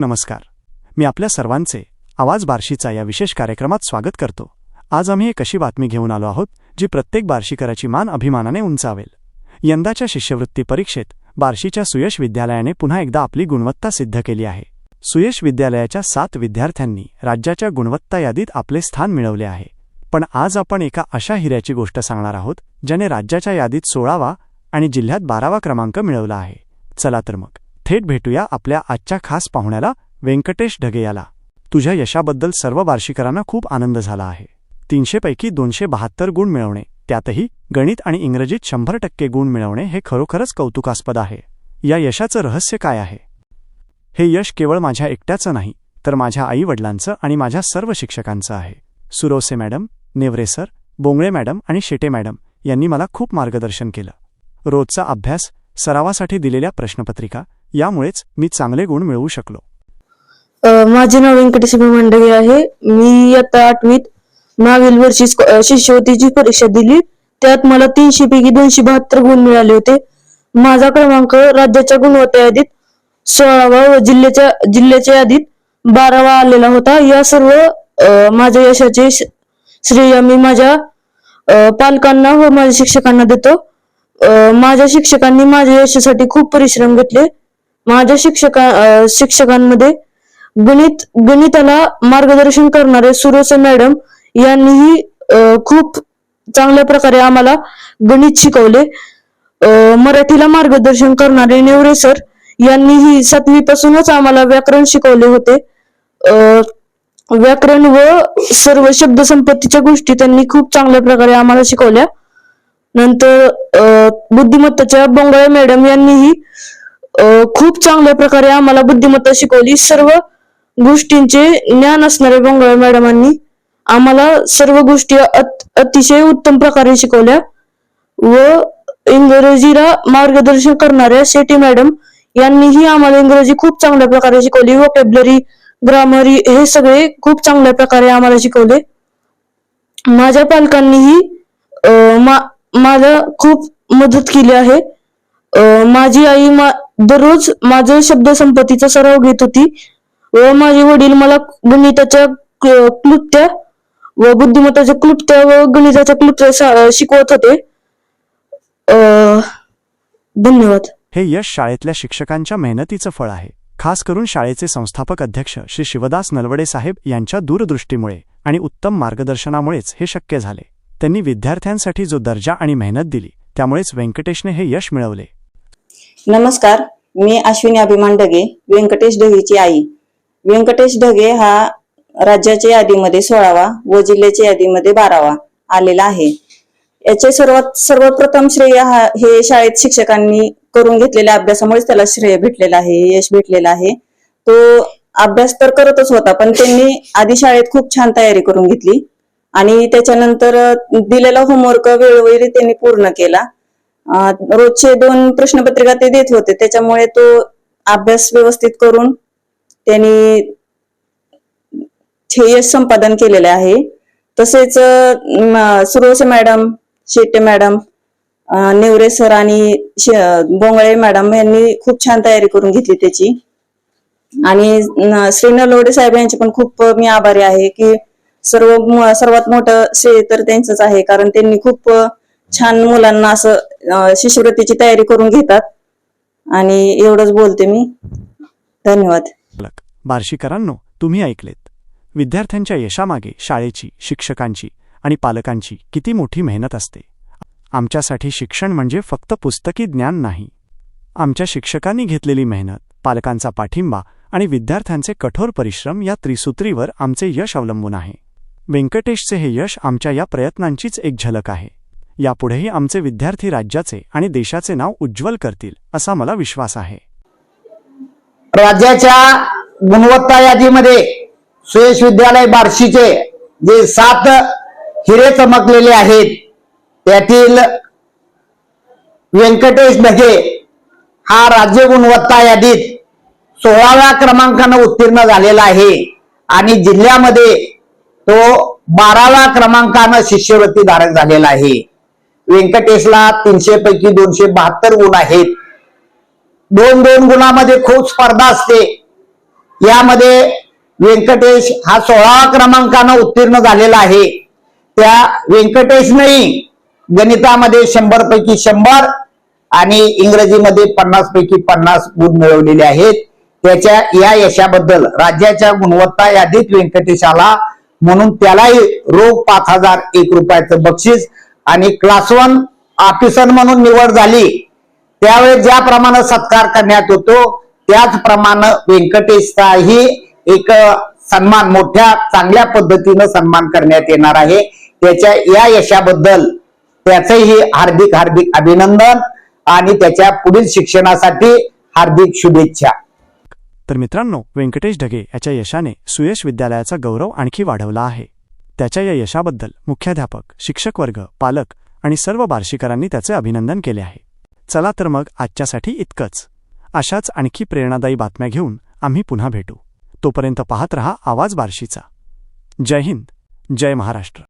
नमस्कार. मी आपल्या सर्वांचे आवाज बार्शीचा या विशेष कार्यक्रमात स्वागत करतो. आज आम्ही एक अशी बातमी घेऊन आलो आहोत जी प्रत्येक बार्शीकराची मान अभिमानाने उंचावेल. यंदाच्या शिष्यवृत्ती परीक्षेत बार्शीच्या सुयश विद्यालयाने पुन्हा एकदा आपली गुणवत्ता सिद्ध केली आहे. सुयश विद्यालयाच्या सात विद्यार्थ्यांनी राज्याच्या गुणवत्ता यादीत आपले स्थान मिळवले आहे. पण आज आपण एका अशा हिऱ्याची गोष्ट सांगणार आहोत ज्याने राज्याच्या यादीत सोळावा आणि जिल्ह्यात बारावा क्रमांक मिळवला आहे. चला तर मग. थेट भेटूया आपल्या आजच्या खास पाहुण्याला व्यंकटेश ढगे याला तुझ्या यशाबद्दल सर्व वार्षिकरांना खूप आनंद झाला आहे. तीनशेपैकी दोनशे बहात्तर गुण मिळवणे त्यातही गणित आणि इंग्रजीत शंभर टक्के गुण मिळवणे हे खरोखरच कौतुकास्पद आहे. या यशाचं रहस्य काय आहे? हे यश केवळ माझ्या एकट्याचं नाही तर माझ्या आई वडिलांचं आणि माझ्या सर्व शिक्षकांचं आहे. Surose madam Nevare sir Bongale madam आणि शेटे मॅडम यांनी मला खूप मार्गदर्शन केलं. रोजचा अभ्यास सरावासाठी दिलेल्या प्रश्नपत्रिका यामुळेच मी चांगले गुण मिळवू शकलो. माझे नाव व्यंकटेश मांडगे आहे. मी आता आठवीत मागील वर्षी शिष्यवृत्तीची परीक्षा दिली. त्यात मला तीनशे पैकी दोनशे बहात्तर गुण मिळाले होते. माझा क्रमांक राज्याच्या गुणवत्ता यादीत सोळावा व जिल्ह्याच्या जिल्ह्याच्या यादीत बारावा आलेला होता. या सर्व माझ्या यशाचे श्रेय मी माझ्या पालकांना व माझ्या शिक्षकांना देतो. माझ्या शिक्षकांनी माझ्या यशासाठी खूप परिश्रम घेतले. माझ्या शिक्षका शिक्षकांमध्ये गणित गणिताला मार्गदर्शन करणारे सुरोसे मॅडम यांनीही खूप चांगल्या प्रकारे आम्हाला गणित शिकवले. मराठीला मार्गदर्शन करणारे नेवरे सर यांनीही सातवी पासूनच आम्हाला व्याकरण शिकवले होते. व्याकरण व सर्व शब्दसंपत्तीच्या गोष्टी त्यांनी खूप चांगल्या प्रकारे आम्हाला शिकवल्या. नंतर बुद्धिमत्ताच्या बोंगळे मॅडम यांनीही खूप चांगल्या प्रकारे आम्हाला बुद्धिमत्ता शिकवली. सर्व गोष्टींचे ज्ञान असणाऱ्या बोंगळे मॅडमांनी आम्हाला सर्व गोष्टी अत- अतिशय उत्तम प्रकारे शिकवल्या. व इंग्रजीला मार्गदर्शन करणाऱ्या शेटी मॅडम यांनीही आम्हाला इंग्रजी खूप चांगल्या प्रकारे शिकवली. वोकॅबलरी ग्रामरी हे सगळे खूप चांगल्या प्रकारे आम्हाला शिकवले. माझ्या पालकांनीही मा- मला खूप मदत केली आहे. माझी आई मा- दररोज माझ्या शब्दसंपत्तीचा सराव घेत होती व माझे वडील मला गणिताच्या क्लुप्त्या व बुद्धिमत्ताच्या क्लुप्त्या व गणिताच्या क्लुप्त्या सा- शिकवत होते. धन्यवाद. हे यश शाळेतल्या शिक्षकांच्या मेहनतीचं फळ आहे. खास करून शाळेचे संस्थापक अध्यक्ष श्री शिवदास नलवडे साहेब यांच्या दूरदृष्टीमुळे आणि उत्तम मार्गदर्शनामुळेच हे शक्य झाले. त्यांनी विद्यार्थ्यांसाठी जो दर्जा आणि मेहनत दिली त्यामुळेच व्यंकटेशने हे यश मिळवले. नमस्कार मी अश्विनी अभिमान ढगे व्यंकटेश ढगेची आई. व्यंकटेश ढगे हा राज्याच्या यादीमध्ये सोळावा व जिल्ह्याच्या यादीमध्ये बारावा आलेला आहे. याचे सर्वात सर्वप्रथम श्रेय हा हे शाळेत शिक्षकांनी करून घेतलेल्या अभ्यासामुळेच त्याला श्रेय भेटलेलं आहे यश भेटलेलं आहे. तो अभ्यास तर करतच होता पण त्यांनी आधी शाळेत खूप छान तयारी करून घेतली. आणि त्याच्यानंतर दिलेला होमवर्क वेळोवेळी त्यांनी पूर्ण केला. रोजचे दोन प्रश्नपत्रिका ते देत होते. त्याच्यामुळे तो अभ्यास व्यवस्थित करून त्यांनी हे यश संपादन केलेले आहे. तसेच Surose madam Shette madam Nevare sir आणि शे- बोंगळे मॅडम यांनी खूप छान तयारी करून घेतली त्याची. आणि न- श्री नलवडे साहेब यांचे पण खूप मी आभारी आहे की सर्व सर्वात मोठं श्रेय तर त्यांचंच आहे कारण त्यांनी खूप छान मुलांना असं शिष्यवृत्तीची तयारी करून घेतात. आणि एवढंच बोलते मी. धन्यवाद. बार्शीकरांनो तुम्ही ऐकलेत. विद्यार्थ्यांच्या यशामागे शाळेची शिक्षकांची आणि पालकांची किती मोठी मेहनत असते. आमच्यासाठी शिक्षण म्हणजे फक्त पुस्तकी ज्ञान नाही. आमच्या शिक्षकांनी घेतलेली मेहनत पालकांचा पाठिंबा आणि विद्यार्थ्यांचे कठोर परिश्रम या त्रिसूत्रीवर आमचे यश अवलंबून आहे. व्यंकटेशचे हे यश आमच्या या प्रयत्नांचीच एक झलक आहे. यापुढेही आमचे विद्यार्थी राज्याचे आणि देशाचे नाव उज्ज्वल करतील असा मला विश्वास आहे. राज्याच्या गुणवत्ता यादीमध्ये सुयश विद्यालय बार्शीचे जे सात हिरे चमकलेले आहेत त्यातील व्यंकटेश ढगे हा राज्य गुणवत्ता यादीत सोळाव्या क्रमांकानं उत्तीर्ण झालेला आहे. आणि जिल्ह्यामध्ये तो बाराव्या क्रमांकानं शिष्यवृत्ती धारक झालेला आहे. व्यंकटेशला तीनशे पैकी दोनशे बहात्तर गुण आहेत. दोन दोन गुणामध्ये खूप स्पर्धा असते. यामध्ये व्यंकटेश हा सोळावा क्रमांकानं उत्तीर्ण झालेला आहे. त्या व्यंकटेशनेही गणितामध्ये शंभर पैकी शंभर आणि इंग्रजीमध्ये पन्नास पैकी पन्नास गुण मिळवलेले आहेत. त्याच्या या यशाबद्दल राज्याच्या गुणवत्ता यादीत व्यंकटेश आला म्हणून त्यालाही रोख पाच हजार एक रुपयाचं बक्षीस आणि क्लास वन ऑफिसर म्हणून निवड झाली. त्यावेळेस ज्याप्रमाणे सत्कार करण्यात होतो त्याचप्रमाणे व्यंकटेशचाही एक सन्मान मोठ्या चांगल्या पद्धतीनं सन्मान करण्यात येणार आहे. त्याच्या या यशाबद्दल त्याचंही हार्दिक हार्दिक अभिनंदन आणि त्याच्या पुढील शिक्षणासाठी हार्दिक शुभेच्छा. तर मित्रांनो व्यंकटेश ढगे याच्या यशाने सुयश विद्यालयाचा गौरव आणखी वाढवला आहे. त्याच्या या यशाबद्दल मुख्याध्यापक शिक्षक वर्ग पालक आणि सर्व बार्शीकरांनी त्याचे अभिनंदन केले आहे. चला तर मग आजच्यासाठी इतकंच. अशाच आणखी प्रेरणादायी बातम्या घेऊन आम्ही पुन्हा भेटू. तोपर्यंत पाहत रहा आवाज बार्शीचा. जय हिंद. जय महाराष्ट्र.